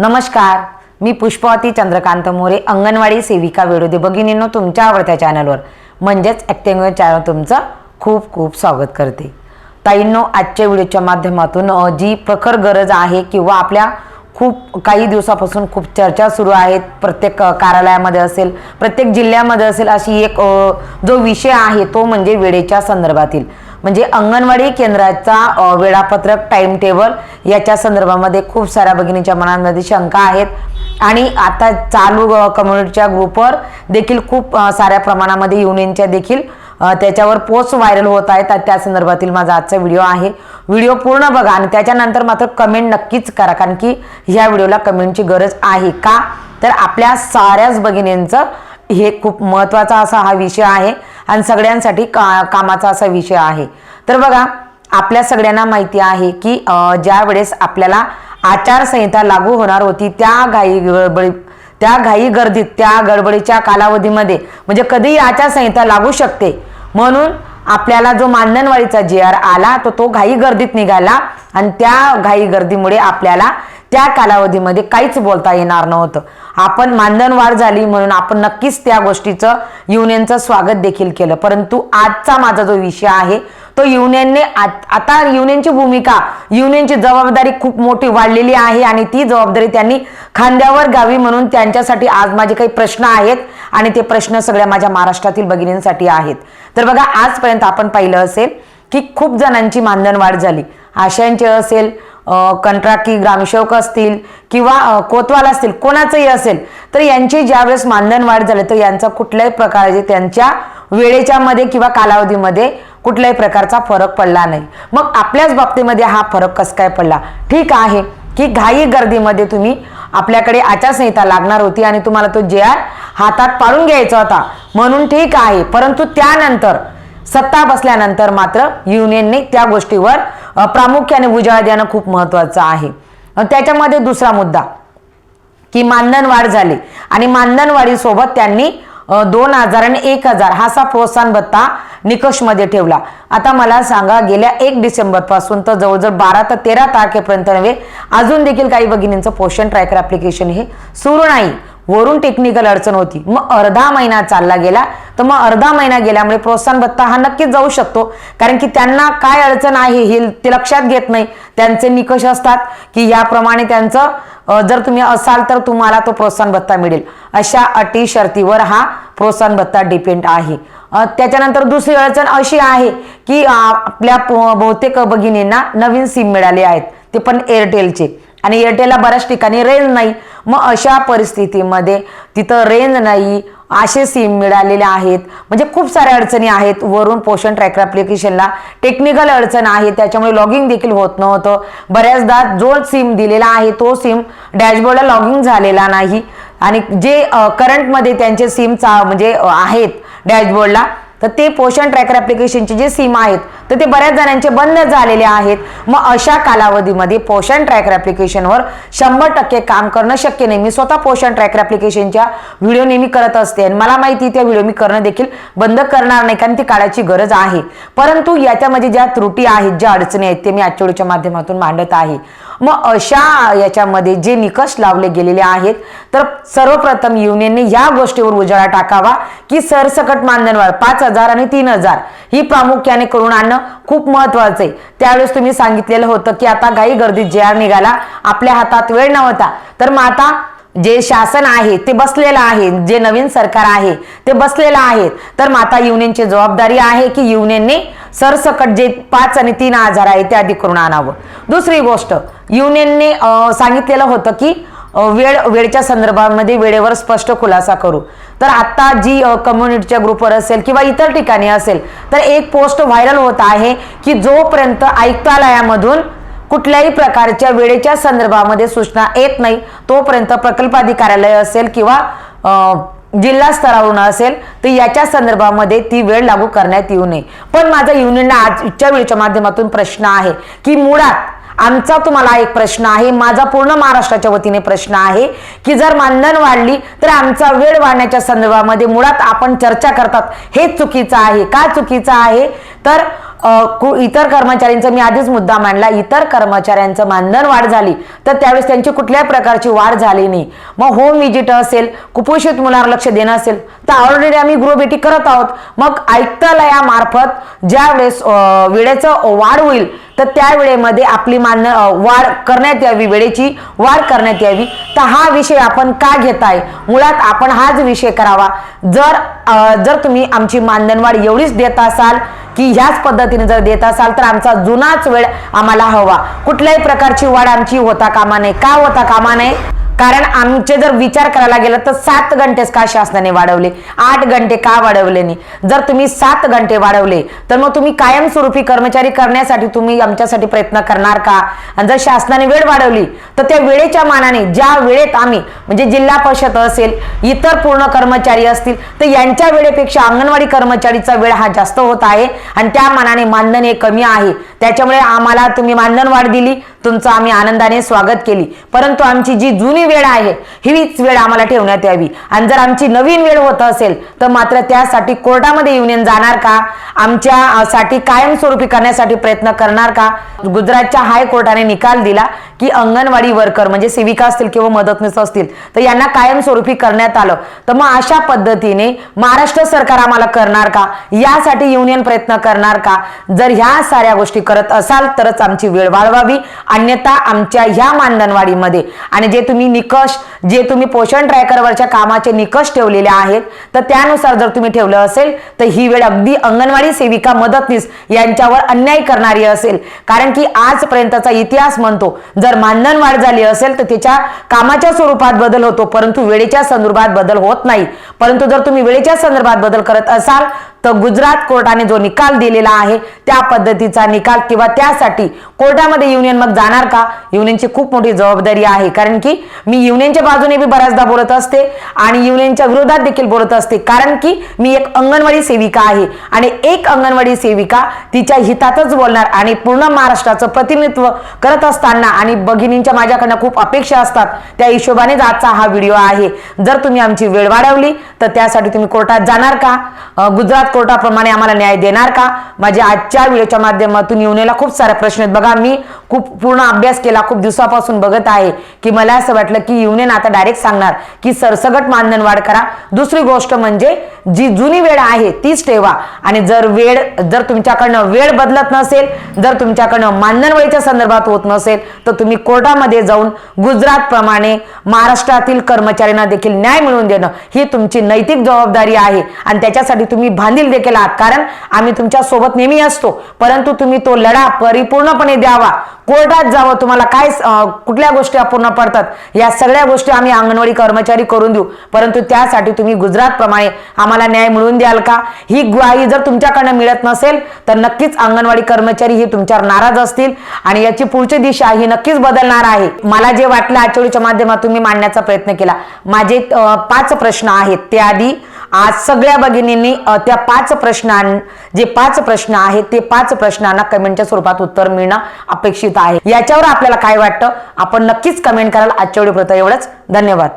नमस्कार. मी पुष्पवती चंद्रकांत मोरे अंगणवाडी सेविका वेळोदे भगिनींनो तुमच्या आवडत्या चॅनलवर म्हणजेच ॲक्टिंग चॅनल तुमचं खूप खूप स्वागत करते. ताईंनो आजच्या व्हिडिओच्या माध्यमातून जी प्रखर गरज आहे किंवा आपल्या खूप काही दिवसापासून खूप चर्चा सुरू आहेत प्रत्येक कार्यालयामध्ये असेल प्रत्येक जिल्ह्यामध्ये असेल अशी एक जो विषय आहे तो म्हणजे वेळेच्या संदर्भातील. म्हणजे अंगणवाडी केंद्राचा वेळापत्रक टाइम टेबल याच्या संदर्भामध्ये खूप साऱ्या भगिनीच्या मनांमध्ये शंका आहेत. आणि आता चालू कम्युनिटीच्या ग्रुपवर देखील खूप साऱ्या प्रमाणामध्ये युनियनच्या देखील त्याच्यावर पोस्ट व्हायरल होत आहेत. त्या संदर्भातील माझा आजचा व्हिडिओ आहे. व्हिडिओ पूर्ण बघा आणि त्याच्यानंतर मात्र कमेंट नक्कीच करा कारण की ह्या व्हिडिओला कमेंटची गरज आहे का? तर आपल्या साऱ्याच भगिनींचं हे खूप महत्त्वाचा असा हा विषय आहे आणि सगळ्यांसाठी का कामाचा असा विषय आहे. तर बघा आपल्या सगळ्यांना माहिती आहे की ज्या वेळेस आपल्याला आचारसंहिता लागू होणार होती त्या घाई गडबडी त्या घाई गर्दीत त्या गडबडीच्या कालावधीमध्ये म्हणजे कधीही आचारसंहिता लागू शकते. म्हणून आपल्याला जो मानधनवाडीचा जी आर आला तो तो घाई गर्दीत निघाला आणि त्या घाई गर्दीमुळे आपल्याला त्या कालावधीमध्ये काहीच बोलता येणार नव्हतं. आपण मानधनवाढ झाली म्हणून आपण नक्कीच त्या गोष्टीचं युनियनचं स्वागत देखील केलं. परंतु आजचा माझा जो विषय आहे तो युनियनने आता युनियनची भूमिका युनियनची जबाबदारी खूप मोठी वाढलेली आहे आणि ती जबाबदारी त्यांनी खांद्यावर गावी म्हणून त्यांच्यासाठी आज माझे काही प्रश्न आहेत आणि ते प्रश्न सगळ्या माझ्या महाराष्ट्रातील भगिनींसाठी आहेत. तर बघा आजपर्यंत आपण पाहिलं असेल की खूप जणांची मानधनवाढ झाली. आशयांचे असेल कंत्राटी ग्रामसेवक असतील किंवा कोतवाल असतील कोणाचंही असेल तर यांची ज्यावेळेस मानधनवाढ झाली तर यांचा कुठल्याही प्रकारचे त्यांच्या वेळेच्या मध्ये किंवा कालावधीमध्ये कुठल्याही प्रकारचा फरक पडला नाही. मग आपल्याच बाबतीमध्ये हा फरक कसा काय पडला? ठीक आहे की घाई गर्दीमध्ये तुम्ही आपल्याकडे आचारसंहिता लागणार होती आणि तुम्हाला तो जे आर हातात पाडून घ्यायचा होता. म्हणून ठीक आहे परंतु त्यानंतर सत्ता बसल्यानंतर मात्र युनियनने त्या गोष्टीवर प्रामुख्याने उजाळा देणं खूप महत्वाचं आहे. त्याच्यामध्ये दुसरा मुद्दा की मानधन वाढ झाली. आणि मानधन वाढीसोबत त्यांनी दोन हजार आणि एक हजार हा असा प्रोत्साहन भत्ता निकषमध्ये ठेवला. आता मला सांगा गेल्या एक डिसेंबरपासून तर जवळजवळ बारा ते तेरा तारखेपर्यंत नव्हे अजून देखील काही भगिनींचं पोषण ट्रॅकर ॲप्लिकेशन हे सुरू नाही. वरून टेक्निकल अडचण होती. मग अर्धा महिना चालला गेला. तर मग अर्धा महिना गेल्यामुळे प्रोत्साहन भत्ता हा नक्कीच जाऊ शकतो. कारण की त्यांना काय अडचण आहे हे ते लक्षात घेत नाही. त्यांचे निकष असतात की याप्रमाणे त्यांचं जर तुम्ही असाल तर तुम्हाला तो प्रोत्साहन भत्ता मिळेल. अशा अटी शर्तीवर हा प्रोत्साहन भत्ता डिपेंड आहे. त्याच्यानंतर दुसरी अडचण अशी आहे की आपल्या बहुतेक भगिनींना नवीन सिम मिळाले आहेत. ते पण एअरटेलचे आणि एअरटेलला बऱ्याच ठिकाणी रेंज नाही. मग अशा परिस्थितीमध्ये तिथं रेंज नाही असे सिम मिळालेले आहेत. म्हणजे खूप साऱ्या अडचणी आहेत. वरून पोषण ट्रॅकर ॲप्लिकेशनला टेक्निकल अडचण आहे. त्याच्यामुळे लॉगिंग देखील होत नव्हतं. बऱ्याचदा जो सिम दिलेला आहे तो सिम डॅशबोर्डला लॉगिंग झालेला नाही. आणि जे करंटमध्ये त्यांचे सिमचा म्हणजे आहेत डॅशबोर्डला तर ते पोषण ट्रॅकर ॲप्लिकेशनची जे सीमा आहेत तर ते बऱ्याच जणांचे बंद झालेले आहेत. मग अशा कालावधीमध्ये पोषण ट्रॅकर ॲप्लिकेशनवर शंभर टक्के काम करणं शक्य नाही. मी स्वतः पोषण ट्रॅकर ॲप्लिकेशनच्या व्हिडिओ नेहमी करत असते आणि मला माहिती त्या व्हिडिओ मी करणं देखील बंद करणार नाही कारण ती काळाची गरज आहे. परंतु याच्यामध्ये ज्या त्रुटी आहेत ज्या अडचणी आहेत ते मी आजच्या व्हिडिओच्या माध्यमातून मांडत आहे. मग अशा याच्यामध्ये जे निकष लावले गेलेले आहेत तर सर्वप्रथम युनियनने या गोष्टीवर उजाळा टाकावा की सरसकट मानधनवाढ पाच हजार आणि तीन हजार ही प्रामुख्याने करून आणणं खूप महत्वाचं आहे. त्यावेळेस तुम्ही सांगितलेलं होतं की आता घाई गर्दीत जे निघाला आपल्या हातात वेळ नव्हता. तर मग आता जे शासन आहे ते बसलेलं आहे जे नवीन सरकार आहे ते बसलेलं आहे. तर माता युनियनची जबाबदारी आहे की युनियनने सरसकट जे पाच आणि तीन हजार आहे ते आधी करून आणावं. दुसरी गोष्ट युनियनने सांगितलेलं होतं की वेळ वेळच्या संदर्भामध्ये वेळेवर स्पष्ट खुलासा करू. तर आत्ता जी कम्युनिटीच्या ग्रुपवर असेल किंवा इतर ठिकाणी असेल तर एक पोस्ट व्हायरल होत आहे की जोपर्यंत आयुक्तालयामधून कुठल्याही प्रकारच्या वेळेच्या संदर्भामध्ये सूचना येत नाही तोपर्यंत प्रकल्पाधिकाऱ्यालय असेल किंवा जिल्हा स्तरावरून असेल तर याच्या संदर्भामध्ये ती वेळ लागू करण्यात येऊ नये. पण माझा युनियनला आजच्या वेळेच्या माध्यमातून प्रश्न आहे की मुळात आमचा तुम्हाला एक प्रश्न आहे. माझा पूर्ण महाराष्ट्राच्या वतीने प्रश्न आहे की जर मानधन वाढली तर आमचा वेळ वाढण्याच्या संदर्भामध्ये मुळात आपण चर्चा करतात. हे चुकीचं आहे. का चुकीचं आहे? तर इतर कर्मचाऱ्यांचा मी आधीच मुद्दा मांडला इतर कर्मचाऱ्यांचं मानधन वाढ झाली तर त्यावेळेस त्यांची कुठल्याही प्रकारची वाढ झाली नाही. मग होम विजिट असेल कुपोषित मुलांवर लक्ष देणं असेल तर ऑलरेडी आम्ही गृहभेटी करत आहोत. मग आयुक्तालयामार्फत ज्यावेळेस वेळेचं वाढ होईल तर त्या वेळेमध्ये आपली मान वाढ करण्यात यावी वेळेची वाढ करण्यात यावी. तर हा विषय आपण का घेताय? मुळात आपण हाच विषय करावा. जर जर तुम्ही आमची मानधनवाढ एवढीच देत असाल की ह्याच पद्धतीने जर देत असाल तर आमचा जुनाच वेळ आम्हाला हवा. कुठल्याही प्रकारची वाढ आमची होता कामा नये. का होता कामा नये? कारण आमचे जर विचार करायला गेलं तर सात घंटेच का शासनाने वाढवले? आठ घंटे का वाढवले नाही? जर तुम्ही सात घंटे वाढवले तर मग तुम्ही कायमस्वरूपी कर्मचारी करण्यासाठी तुम्ही आमच्यासाठी प्रयत्न करणार का? आणि जर शासनाने वेळ वाढवली तर त्या वेळेच्या मानाने ज्या वेळेत आम्ही म्हणजे जिल्हा परिषद असेल इतर पूर्ण कर्मचारी असतील तर यांच्या वेळेपेक्षा अंगणवाडी कर्मचारीचा वेळ हा जास्त होत आहे. आणि त्या मानाने मानधन हे कमी आहे. त्याच्यामुळे आम्हाला तुम्ही मानधन वाढ दिली. तुमचं आम्ही आनंदाने स्वागत केली. परंतु आमची जी जुनी वेळ आहे हीच वेळ आम्हाला ठेवण्यात यावी. आणि जर आमची नवीन वेळ होत असेल तर मात्र त्यासाठी कोर्टामध्ये युनियन जाणार का? आमच्या साठी कायमस्वरूपी करण्यासाठी प्रयत्न करणार का? गुजरातच्या हायकोर्टाने निकाल दिला. की अंगणवाडी वर्कर म्हणजे सेविका असतील किंवा मदतनीस असतील तर यांना कायमस्वरूपी करण्यात आलं. तर मग अशा पद्धतीने महाराष्ट्र सरकार आम्हाला करणार का? यासाठी युनियन प्रयत्न करणार का? जर ह्या साऱ्या गोष्टी करत असाल तरच आमची वेळ वाढवावी. अन्यथा आमच्या ह्या मानधनवाडीमध्ये आणि जे तुम्ही निकष जे तुम्ही पोषण ट्रॅकरवरच्या कामाचे निकष ठेवलेले आहेत तर त्यानुसार जर तुम्ही ठेवलं असेल तर ही वेळ अगदी अंगणवाडी सेविका मदतनीस यांच्यावर अन्याय करणारी असेल. कारण की आजपर्यंतचा इतिहास म्हणतो जर मानधन वाढ झाली असेल तर त्याच्या कामाच्या स्वरूपात बदल होतो परंतु वेळेच्या संदर्भात बदल होत नाही. परंतु जर तुम्ही वेळेच्या संदर्भात बदल करत असाल तर गुजरात कोर्टाने जो निकाल दिलेला आहे त्या पद्धतीचा निकाल किंवा त्यासाठी कोर्टामध्ये युनियन मग जाणार का? युनियनची खूप मोठी जबाबदारी आहे. कारण की मी युनियनच्या बाजूने बी बऱ्याचदा बोलत असते आणि युनियनच्या विरोधात देखील बोलत असते. कारण की मी एक अंगणवाडी सेविका आहे आणि एक अंगणवाडी सेविका तिच्या हितातच बोलणार आणि पूर्ण महाराष्ट्राचं प्रतिनिधित्व करत असताना आणि भगिनींच्या माझ्याकडनं खूप अपेक्षा असतात त्या हिशोबानेच आजचा हा व्हिडिओ आहे. जर तुम्ही आमची वेळ वाढवली तर त्यासाठी तुम्ही कोर्टात जाणार का? गुजरात कोर्टाप्रमाणे आम्हाला न्याय देणार का? माझ्या आजच्या व्हिडिओच्या माध्यमातून येऊनेला खूप सारे प्रश्न आहेत. बघा मी खूप पूर्ण अभ्यास केला खूप दिवसापासून बघत आहे की मला असं वाटलं की युनियन आता डायरेक्ट सांगणार की सरसगट मानधन वाढ करा. दुसरी गोष्ट म्हणजे जी जुनी वेळ आहे तीच ठेवा. आणि जर वेळ जर तुमच्याकडनं वेळ बदलत नसेल जर तुमच्याकडनं मानधनवाढीच्या संदर्भात होत नसेल तर तुम्ही कोर्टामध्ये जाऊन गुजरात प्रमाणे महाराष्ट्रातील कर्मचाऱ्यांना देखील न्याय मिळवून देणं ही तुमची नैतिक जबाबदारी आहे. आणि त्याच्यासाठी तुम्ही भांधील देखील आहात. कारण आम्ही तुमच्यासोबत नेहमी असतो परंतु तुम्ही तो लढा परिपूर्णपणे द्यावा. कोर्टात जावं तुम्हाला काय कुठल्या गोष्टी अपूर्ण पडतात या सगळ्या गोष्टी आम्ही अंगणवाडी कर्मचारी करून देऊ. परंतु त्यासाठी तुम्ही गुजरातप्रमाणे आम्हाला न्याय मिळवून द्याल का? ही ग्वाही जर तुमच्याकडनं मिळत नसेल तर नक्कीच अंगणवाडी कर्मचारी हे तुमच्यावर नाराज असतील आणि याची पुढची दिशा ही नक्कीच बदलणार आहे. मला जे वाटलं आचोळीच्या माध्यमातून मी मांडण्याचा प्रयत्न केला. माझे पाच प्रश्न आहेत. त्याआधी आज सगळ्या भगिनींनी त्या पाच प्रश्नां जे पाच प्रश्न आहेत ते पाच प्रश्नांना कमेंटच्या स्वरूपात उत्तर मिळणं अपेक्षित आहे. याच्यावर आपल्याला काय वाटतं? आपण नक्कीच कमेंट कराल. आजच्या व्हिडिओ एवढंच. धन्यवाद.